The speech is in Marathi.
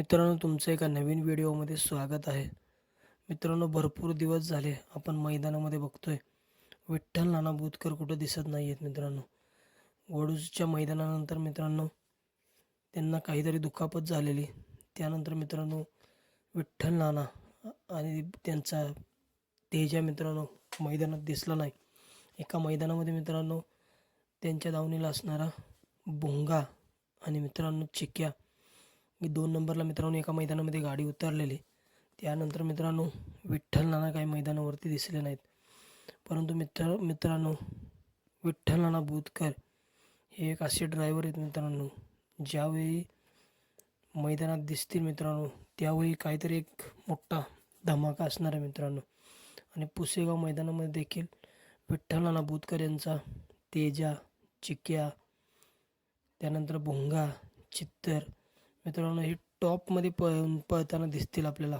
मित्रांनो तुमचं एका नवीन व्हिडिओमध्ये स्वागत आहे. मित्रांनो भरपूर दिवस झाले आपण मैदानामध्ये बघतोय. विठ्ठल नाना बुतकर कुठं दिसत नाही आहेत मित्रांनो. वडूजच्या मैदानानंतर मित्रांनो त्यांना काहीतरी दुखापत झालेली. त्यानंतर मित्रांनो विठ्ठल नाना आणि त्यांचा तेजा मित्रांनो मैदानात दिसला नाही. एका मैदानामध्ये मित्रांनो त्यांच्या दावणीला असणारा भोंगा आणि मित्रांनो चिक्या मी दोन नंबरला मित्रांनो एका मैदानामध्ये गाडी उतरलेली. त्यानंतर मित्रांनो विठ्ठल नाना काही मैदानावरती दिसले नाहीत. परंतु मित्र मित्रांनो विठ्ठल नाना बुतकर हे एक असे ड्रायव्हर आहेत मित्रांनो. ज्यावेळी मैदानात दिसतील मित्रांनो त्यावेळी काहीतरी एक मोठा धमाका असणार आहे मित्रांनो. आणि पुसेगाव मैदानामध्ये देखील विठ्ठल नाना बुतकर यांचा तेजा चिक्या त्यानंतर भोंगा चित्तर मित्रांनो हे टॉपमध्ये प पळताना दिसतील आपल्याला.